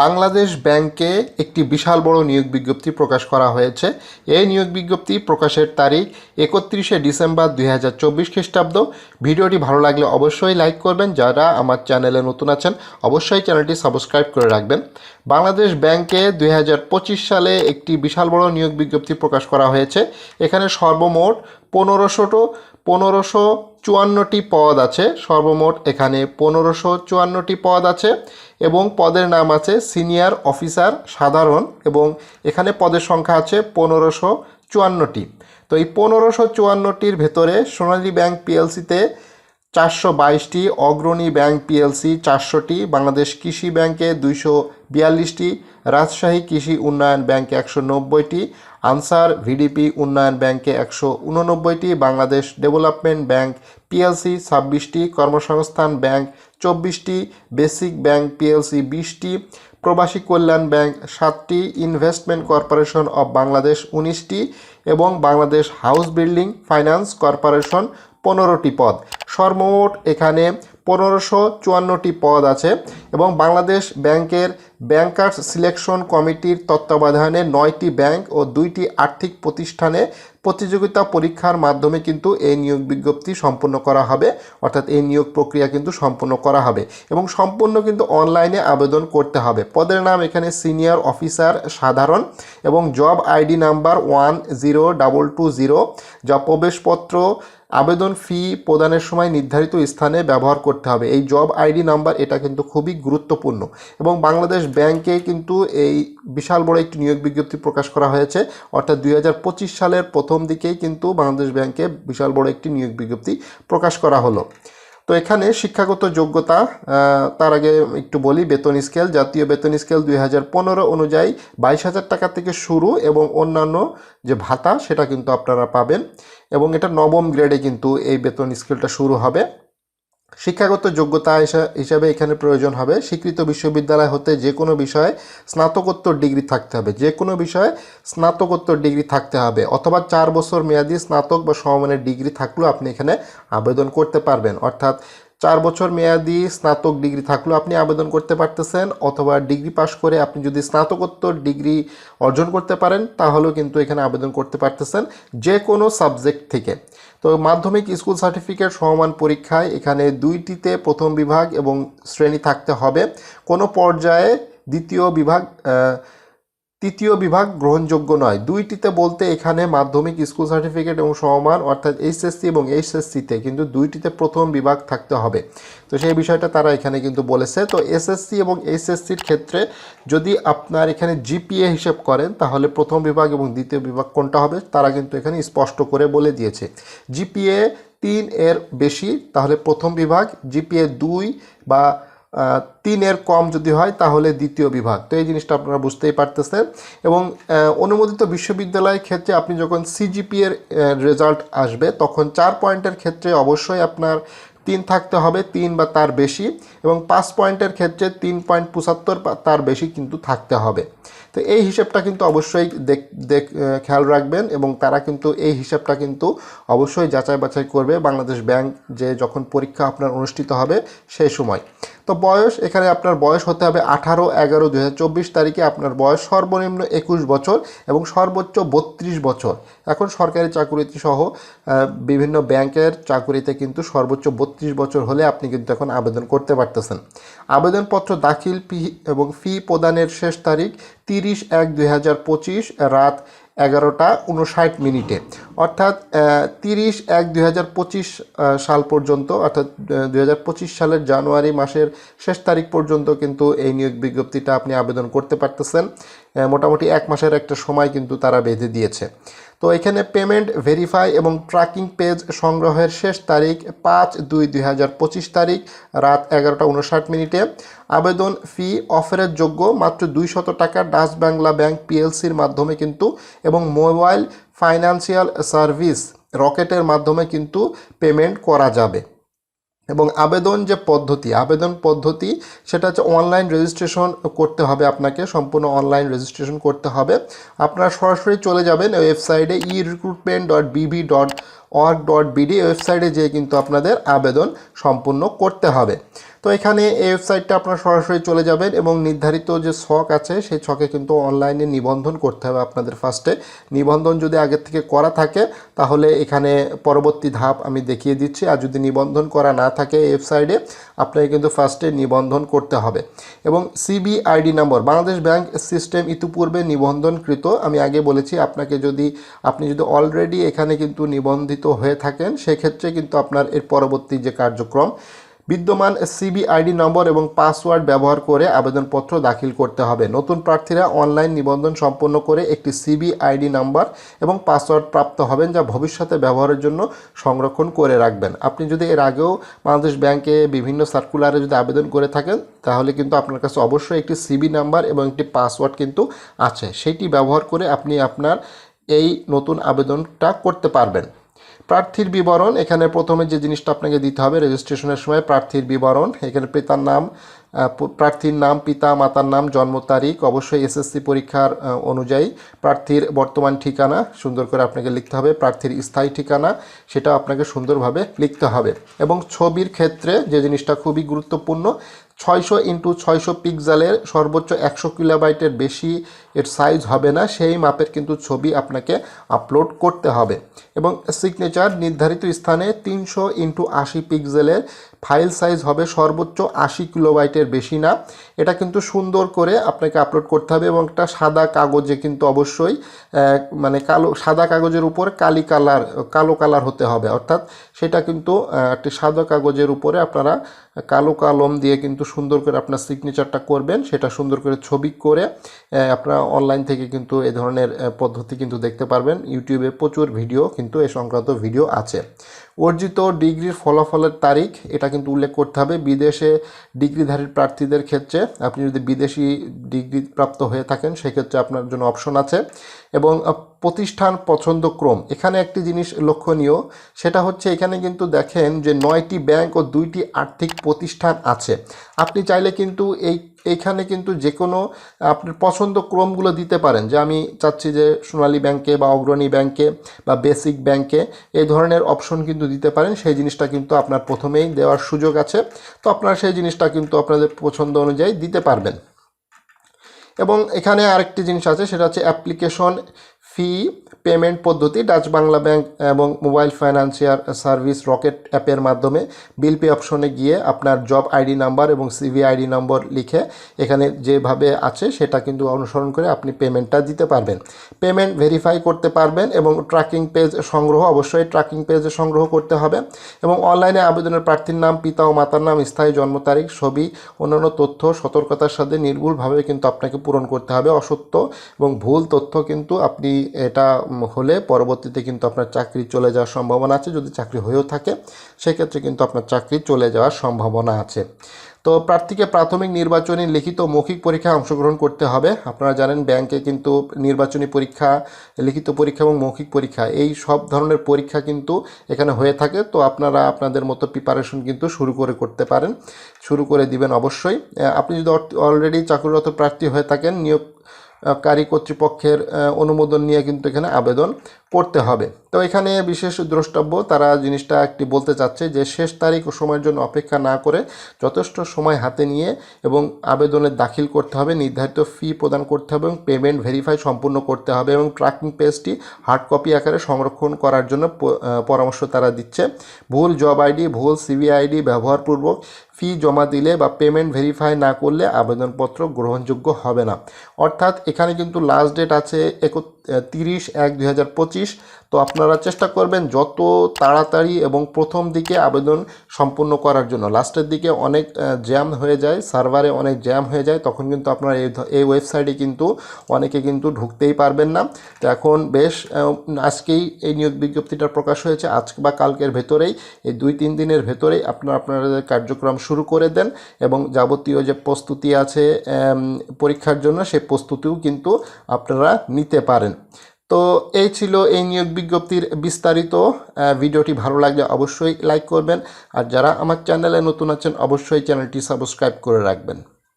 বাংলাদেশ ব্যাংকে একটি বিশাল বড় নিয়োগ বিজ্ঞপ্তি প্রকাশ করা হয়েছে। এই নিয়োগ বিজ্ঞপ্তি প্রকাশের তারিখ একত্রিশে ডিসেম্বর দুই হাজার চব্বিশ খ্রিস্টাব্দ। ভিডিওটি ভালো লাগলে অবশ্যই লাইক করবেন। যারা আমার চ্যানেলে নতুন আছেন, অবশ্যই চ্যানেলটি সাবস্ক্রাইব করে রাখবেন। বাংলাদেশ ব্যাংকে দুই হাজার পঁচিশ সালে একটি বিশাল বড় নিয়োগ বিজ্ঞপ্তি প্রকাশ করা হয়েছে। এখানে সর্বমোট পনেরোশোটো পনেরোশো চুয়ান্নটি পদ আছে। সর্বমোট এখানে পনেরোশো চুয়ান্নটি পদ আছে এবং পদের নাম আছে সিনিয়র অফিসার সাধারণ এবং এখানে পদের সংখ্যা আছে পনেরোশো চুয়ান্নটি। তো এই পনেরোশো চুয়ান্নটির ভেতরে সোনালী ব্যাংক পিএলসিতে চারশো বাইশটি, অগ্রণী ব্যাংক পিএলসি চারশোটি, বাংলাদেশ কৃষি ব্যাংকে দুইশো বিয়াল্লিশটি, রাজশাহী কৃষি উন্নয়ন ব্যাংকে একশো নব্বইটি আনসার, ভিডিপি, উন্নয়ন ব্যাংকে একশো উননব্বইটি, বাংলাদেশ ডেভেলপমেন্ট ব্যাংক পিএলসি ছাব্বিশটি, কর্মসংস্থান ব্যাংক চব্বিশটি, বেসিক ব্যাংক পিএলসি বিশটি, প্রবাসী কল্যাণ ব্যাংক সাতটি, ইনভেস্টমেন্ট কর্পোরেশন অব বাংলাদেশ উনিশটি এবং Bangladesh house building finance corporation পনেরোটি পদ। সর্বমোট এখানে পনেরোশো চুয়ান্নটি পদ আছে এবং বাংলাদেশ ব্যাংকের ব্যাংকার্স সিলেকশন কমিটির তত্ত্বাবধানে নয়টি ব্যাংক ও দুইটি আর্থিক প্রতিষ্ঠানে প্রতিযোগিতা পরীক্ষার মাধ্যমে কিন্তু এই নিয়োগ বিজ্ঞপ্তি সম্পন্ন করা হবে। অর্থাৎ এই নিয়োগ প্রক্রিয়া কিন্তু সম্পন্ন করা হবে এবং সম্পূর্ণ কিন্তু অনলাইনে আবেদন করতে হবে। পদের নাম এখানে সিনিয়র অফিসার সাধারণ এবং job ID number one zero double two zero, যা প্রবেশপত্র আবেদন ফি প্রদানের সময় নির্ধারিত স্থানে ব্যবহার করতে হবে। এই জব আইডি নাম্বার এটা কিন্তু খুবই গুরুত্বপূর্ণ এবং বাংলাদেশ ব্যাংকে কিন্তু এই বিশাল বড় একটি নিয়োগ বিজ্ঞপ্তি প্রকাশ করা হয়েছে। অর্থাৎ দুই হাজার পঁচিশ সালের প্রথম দিকেই কিন্তু বাংলাদেশ ব্যাংকে বিশাল বড় একটি নিয়োগ বিজ্ঞপ্তি প্রকাশ করা হলো। তো এখানে শিক্ষাগত যোগ্যতা তার আগে একটু বলি, বেতন স্কেল, জাতীয় বেতন স্কেল দুই হাজার পনেরো অনুযায়ী বাইশ হাজার টাকা থেকে শুরু এবং অন্যান্য যে ভাতা, সেটা কিন্তু আপনারা পাবেন। এবং এটা নবম গ্রেডে কিন্তু এই বেতন স্কেলটা শুরু হবে। শিক্ষাগত যোগ্যতা হিসা- হিসাবে এখানে প্রয়োজন হবে। স্বীকৃত বিশ্ববিদ্যালয় হতে যে কোনো বিষয়ে স্নাতকোত্তর ডিগ্রি থাকতে হবে। যে কোনো বিষয়ে স্নাতকোত্তর ডিগ্রি থাকতে হবে অথবা চার বছর মেয়াদি স্নাতক বা সমমানের ডিগ্রি থাকলেও আপনি এখানে আবেদন করতে পারবেন। অর্থাৎ চার বছর মেয়াদি স্নাতক ডিগ্রি থাকলেও আপনি আবেদন করতে পারতেছেন, অথবা ডিগ্রি পাশ করে আপনি যদি স্নাতকোত্তর ডিগ্রি অর্জন করতে পারেন, তাহলেও কিন্তু এখানে আবেদন করতে পারতেছেন যে কোনো সাবজেক্ট থেকে। তো মাধ্যমিক স্কুল সার্টিফিকেট সমমান পরীক্ষায় এখানে দুইটিতে প্রথম বিভাগ এবং শ্রেণি থাকতে হবে। কোনো পর্যায়ে দ্বিতীয় বিভাগ তৃতীয় বিভাগ গ্রহণযোগ্য নয়। দুইটিতে বলতে এখানে মাধ্যমিক স্কুল সার্টিফিকেট এবং সমমান, অর্থাৎ এইচএসসি এবং এইচএসসিতে কিন্তু দুইটিতে প্রথম বিভাগ থাকতে হবে। তো সেই বিষয়টা তারা এখানে কিন্তু বলেছে। তো এসএসসি এবং এইচএসসির ক্ষেত্রে যদি আপনার এখানে জিপিএ হিসেব করেন, তাহলে প্রথম বিভাগ এবং দ্বিতীয় বিভাগ কোনটা হবে? তারা কিন্তু এখানে স্পষ্ট করে বলে দিয়েছে। জিপিএ তিন এর বেশি, তাহলে প্রথম বিভাগ জিপিএ দুই বা তিনের কম যদি হয় তাহলে দ্বিতীয় বিভাগ। তো এই জিনিসটা আপনারা বুঝতেই পারতেছেন। এবং অনুমোদিত বিশ্ববিদ্যালয়ের ক্ষেত্রে আপনি যখন সিজিপি এর রেজাল্ট আসবে, তখন চার পয়েন্টের ক্ষেত্রে অবশ্যই আপনার তিন থাকতে হবে, তিন বা তার বেশি। এবং পাঁচ পয়েন্টের ক্ষেত্রে তিন পয়েন্ট পঁচাত্তর তার বেশি কিন্তু থাকতে হবে। তো এই হিসেবটা কিন্তু অবশ্যই দেখ দেখ খেয়াল রাখবেন এবং তারা কিন্তু এই হিসাবটা কিন্তু অবশ্যই যাচাই বাছাই করবে বাংলাদেশ ব্যাংক যে যখন পরীক্ষা আপনার অনুষ্ঠিত হবে সেই সময়। তো বয়স, এখানে আপনার বয়স হতে হবে আঠারো এগারো দু তারিখে আপনার বয়স সর্বনিম্ন একুশ বছর এবং সর্বোচ্চ বত্রিশ বছর। এখন সরকারি চাকুরিতে সহ বিভিন্ন ব্যাংকের চাকুরিতে কিন্তু সর্বোচ্চ বত্রিশ বছর হলে আপনি কিন্তু এখন আবেদন করতে পারতেছেন। আবেদনপত্র দাখিল ফি এবং ফি প্রদানের শেষ তারিখ তিরিশ এক দুই রাত এগারোটা উনষাট মিনিটে। অর্থাৎ তিরিশ এক দুই সাল পর্যন্ত, অর্থাৎ দুই হাজার পঁচিশ সালের জানুয়ারি মাসের শেষ তারিখ পর্যন্ত কিন্তু এই নিয়োগ বিজ্ঞপ্তিটা আপনি আবেদন করতে পারতেছেন। মোটামুটি এক মাসের একটা সময় কিন্তু তারা বেঁধে দিয়েছে। তো এখানে পেমেন্ট ভেরিফাই এবং ট্র্যাকিং পেজ সংগ্রহের শেষ তারিখ পাঁচ দুই দুই তারিখ রাত এগারোটা উনষাট মিনিটে। আবেদন ফি অফারের যোগ্য মাত্র দুইশত টাকা ডাচ বাংলা ব্যাংক পিএলসির মাধ্যমে কিন্তু এবং মোবাইল ফাইন্যান্সিয়াল সার্ভিস রকেটের মাধ্যমে কিন্তু পেমেন্ট করা যাবে। এবং আবেদন যে পদ্ধতি, আবেদন পদ্ধতি সেটা হচ্ছে অনলাইন রেজিস্ট্রেশন করতে হবে আপনাকে, সম্পূর্ণ অনলাইন রেজিস্ট্রেশন করতে হবে। আপনারা সরাসরি চলে যাবেন ওয়েবসাইটে e recruitment dot BB dot org dot BD ওয়েবসাইটে যেয়ে কিন্তু আপনাদের আবেদন সম্পূর্ণ করতে হবে। তো এখানে এই ওয়েবসাইটটা আপনারা সরাসরি চলে যাবেন এবং নির্ধারিত যে ছক আছে, সেই ছকে কিন্তু অনলাইনে নিবন্ধন করতে হবে আপনাদের ফার্স্টে নিবন্ধন যদি আগের থেকে করা থাকে, তাহলে এখানে পরবর্তী ধাপ আমি দেখিয়ে দিচ্ছি। আর যদি নিবন্ধন করা না থাকে ওয়েবসাইটে, আপনাকে কিন্তু ফার্স্টে নিবন্ধন করতে হবে। এবং সিবিআইডি নম্বর বাংলাদেশ ব্যাংক সিস্টেম ইতিপূর্বে নিবন্ধনকৃত। আমি আগে বলেছি, আপনাকে যদি, আপনি যদি অলরেডি এখানে কিন্তু নিবন্ধিত হয়ে থাকেন, সেক্ষেত্রে কিন্তু আপনার এর পরবর্তী যে কার্যক্রম বিদ্যমান সিবিআইডি নম্বর এবং পাসওয়ার্ড ব্যবহার করে আবেদনপত্র দাখিল করতে হবে। নতুন প্রার্থীরা অনলাইন নিবন্ধন সম্পন্ন করে একটি সিবিআইডি নাম্বার এবং পাসওয়ার্ড প্রাপ্ত হবেন, যা ভবিষ্যতে ব্যবহারের জন্য সংরক্ষণ করে রাখবেন। আপনি যদি এর আগেও বাংলাদেশ ব্যাংকে বিভিন্ন সার্কুলারে যদি আবেদন করে থাকেন, তাহলে কিন্তু আপনার কাছে অবশ্যই একটি সিবি নাম্বার এবং একটি পাসওয়ার্ড কিন্তু আছে। সেইটি ব্যবহার করে আপনি আপনার এই নতুন আবেদনটা করতে পারবেন। প্রার্থীর বিবরণ, এখানে প্রথমে যে জিনিসটা আপনাকে দিতে হবে রেজিস্ট্রেশনের সময় প্রার্থীর বিবরণ, এখানে পিতার নাম প্রার্থীর নাম, পিতা, মাতার নাম, জন্ম তারিখ, অবশ্যই এসএসসি পরীক্ষার অনুযায়ী প্রার্থীর বর্তমান ঠিকানা, সুন্দর করে আপনাকে লিখতে হবে, প্রার্থীর স্থায়ী ঠিকানা, সেটা আপনাকে সুন্দরভাবে লিখতে হবে। এবং ছবির ক্ষেত্রে যে জিনিসটা খুবই গুরুত্বপূর্ণ, ছয়শো ইন্টু ছয়শো পিক্সেলের সর্বোচ্চ একশো কিলোবাইটের বেশি এর সাইজ হবে না, সেই মাপের কিন্তু ছবি আপনাকে আপলোড করতে হবে। এবং সিগনেচার নির্ধারিত স্থানে তিনশো ইন্টু আশি পিক্সেলের ফাইল সাইজ হবে সর্বোচ্চ আশি কিলোবাইটের বেশি না। এটা কিন্তু সুন্দর করে আপনাকে আপলোড করতে হবে এবং একটা সাদা কাগজে কিন্তু অবশ্যই মানে কালো, সাদা কাগজের উপর কালি কালার কালো কালার হতে হবে। অর্থাৎ সেটা কিন্তু একটি সাদা কাগজের উপরে আপনারা কালো কালম দিয়ে কিন্তু সুন্দর করে আপনার সিগনেচারটা করবেন। সেটা সুন্দর করে ছবি করে আপনারা অনলাইন থেকে কিন্তু এ ধরনের পদ্ধতি কিন্তু দেখতে পারবেন। ইউটিউবে প্রচুর ভিডিও কিন্তু এ সংক্রান্ত ভিডিও আছে। অর্জিত ডিগ্রির ফলাফলের তারিখ, এটা কিন্তু উল্লেখ করতে হবে। বিদেশে ডিগ্রিধারী প্রার্থীদের ক্ষেত্রে আপনি যদি বিদেশি ডিগ্রি প্রাপ্ত হয়ে থাকেন, সেক্ষেত্রে আপনার জন্য অপশন আছে। এবং প্রতিষ্ঠান পছন্দ ক্রম এখানে একটি জিনিস লক্ষণীয়, সেটা হচ্ছে এখানে কিন্তু দেখেন যে নয়টি ব্যাংক ও দুইটি আর্থিক প্রতিষ্ঠান আছে। আপনি চাইলে কিন্তু এই এইখানে কিন্তু যে কোনো আপনার পছন্দ ক্রমগুলো দিতে পারেন। যে আমি চাচ্ছি যে সোনালী ব্যাংকে বা অগ্রণী ব্যাংকে বা বেসিক ব্যাংকে এই ধরনের অপশন কিন্তু দিতে পারেন। সেই জিনিসটা কিন্তু আপনার প্রথমেই দেওয়ার সুযোগ আছে। তো আপনারা সেই জিনিসটা কিন্তু আপনাদের পছন্দ অনুযায়ী দিতে পারবেন। এবং এখানে আরেকটি জিনিস আছে, সেটা হচ্ছে অ্যাপ্লিকেশন ফি, পেমেন্ট পদ্ধতি, ডাচ বাংলা ব্যাংক এবং মোবাইল ফাইন্যান্সিয়াল সার্ভিস রকেট অ্যাপের মাধ্যমে বিল পে অপশনে গিয়ে আপনার জব আইডি নাম্বার এবং সিভি আইডি নম্বর লিখে এখানে যেভাবে আছে সেটা কিন্তু অনুসরণ করে আপনি পেমেন্টটা দিতে পারবেন। পেমেন্ট ভেরিফাই করতে পারবেন এবং ট্র্যাকিং পেজ সংগ্রহ, অবশ্যই ট্র্যাকিং পেজে সংগ্রহ করতে হবে এবং অনলাইনে আবেদনের প্রার্থীর নাম, পিতা ও মাতার নাম, স্থায়ী জন্ম তারিখ, ছবি, অন্যান্য তথ্য, সতর্কতার সাথে নির্ভুলভাবে কিন্তু আপনাকে পূরণ করতে হবে। অসত্য এবং ভুল তথ্য কিন্তু আপনি এটা হলে পরবর্তীতে কিন্তু আপনার চাকরি চলে যাওয়ার সম্ভাবনা আছে। যদি চাকরি হয়েও থাকে, সেক্ষেত্রে কিন্তু আপনার চাকরি চলে যাওয়ার সম্ভাবনা আছে। তো প্রার্থীকে প্রাথমিক নির্বাচনী লিখিত মৌখিক পরীক্ষায় অংশগ্রহণ করতে হবে। আপনারা জানেন ব্যাংকে কিন্তু নির্বাচনী পরীক্ষা, লিখিত পরীক্ষা এবং মৌখিক পরীক্ষা, এই সব ধরনের পরীক্ষা কিন্তু এখানে হয়ে থাকে। তো আপনারা আপনাদের মতো প্রিপারেশন কিন্তু শুরু করে করতে পারেন। শুরু করে দিবেন অবশ্যই। আপনি যদি অলরেডি চাকরিরত প্রার্থী হয়ে থাকেন, নিয়োগ কারী কর্তৃপক্ষের অনুমোদন নিয়ে কিন্তু এখানে আবেদন করতে হবে। তো এখানে বিশেষ দ্রষ্টব্য, তারা জিনিসটা একটি বলতে চাচ্ছে যে শেষ তারিখ ও সময়ের জন্য অপেক্ষা না করে যথেষ্ট সময় হাতে নিয়ে এবং আবেদনের দাখিল করতে হবে, নির্ধারিত ফি প্রদান করতে হবে এবং পেমেন্ট ভেরিফাই সম্পূর্ণ করতে হবে এবং ট্র্যাকিং পেজটি হার্ড কপি আকারে সংরক্ষণ করার জন্য পরামর্শ তারা দিচ্ছে। ভুল জব আইডি, ভুল সিভি আইডি ব্যবহারপূর্বক ফি জমা দিলে বা পেমেন্ট ভেরিফাই না করলে আবেদনপত্র গ্রহণযোগ্য হবে না। অর্থাৎ এখানে কিন্তু লাস্ট ডেট আছে একত্রিশ এক দুই তো আপনারা চেষ্টা করবেন যত তাড়াতাড়ি এবং প্রথম দিকে আবেদন সম্পূর্ণ করার জন্য। লাস্টের দিকে অনেক জ্যাম হয়ে যায়, সার্ভারে অনেক জ্যাম হয়ে যায়, তখন কিন্তু আপনারা এই ওয়েবসাইটে কিন্তু অনেকে কিন্তু ঢুকতেই পারবেন না। তো এখন বেশ আজকেই এই নিয়োগ বিজ্ঞপ্তিটা প্রকাশ হয়েছে। আজ বা কালকের ভেতরেই, এই দুই তিন দিনের ভেতরেই আপনারা আপনাদের কার্যক্রম শুরু করে দেন এবং যাবতীয় যে প্রস্তুতি আছে পরীক্ষার জন্য সেই প্রস্তুতিও কিন্তু আপনারা নিতে পারেন। তো এই ছিল এই নিয়োগ বিজ্ঞপ্তির বিস্তারিত ভিডিওটি ভালো লাগলে অবশ্যই লাইক করবেন। আর যারা আমার চ্যানেলে নতুন আছেন, অবশ্যই চ্যানেলটি সাবস্ক্রাইব করে রাখবেন।